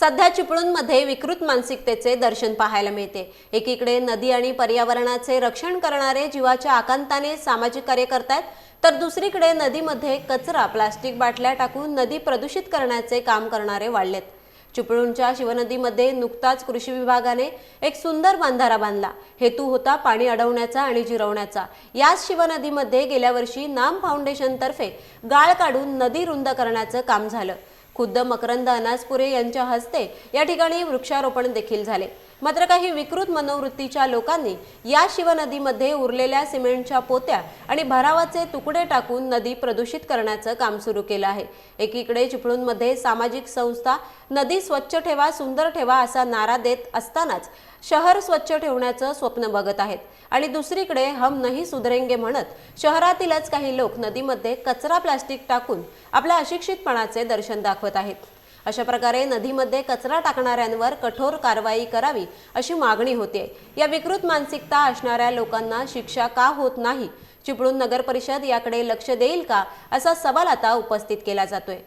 सध्या चिपळूणमध्ये विकृत मानसिकतेचे दर्शन पाहायला मिळते. एकीकडे नदी आणि पर्यावरणाचे रक्षण करणारे जीवाच्या आकांताने सामाजिक कार्य करतायत तर दुसरीकडे नदीमध्ये कचरा प्लास्टिक बाटल्या टाकून नदी प्रदूषित करण्याचे काम करणारे वाढलेत. चिपळूणच्या शिवनदीमध्ये नुकताच कृषी विभागाने एक सुंदर बांधारा बांधला. हेतू होता पाणी अडवण्याचा आणि जिरवण्याचा. याच शिवनदीमध्ये गेल्या वर्षी नाम फाउंडेशनतर्फे गाळ काढून नदी रुंद करण्याचं काम झालं. खुद्द मकरंद अनासपुरे यांच्या हस्ते या ठिकाणी वृक्षारोपण देखील झाले. मात्र काही विकृत मनोवृत्तीच्या लोकांनी या शिवनदीमध्ये उरलेल्या सिमेंटच्या पोत्या आणि भरावाचे तुकडे टाकून नदी प्रदूषित करण्याचं काम सुरू केलं आहे. एकीकडे चिपळूणमध्ये सामाजिक संस्था नदी स्वच्छ ठेवा सुंदर ठेवा असा नारा देत असतानाच शहर स्वच्छ ठेवण्याचं स्वप्न बघत आहेत. आणि दुसरीकडे हम नाही सुधरेंगे म्हणत शहरातीलच काही लोक नदीमध्ये कचरा प्लास्टिक टाकून आपल्या अशिक्षितपणाचे दर्शन दाखवत दाखवत आहेत. अशा प्रकारे नदीमध्ये कचरा टाकणाऱ्यांवर कठोर कारवाई करावी अशी मागणी होते. या विकृत मानसिकता असणाऱ्या लोकांना शिक्षा का होत नाही? चिपळूण नगर परिषद याकडे लक्ष देईल का? असा सवाल आता उपस्थित केला जातोय.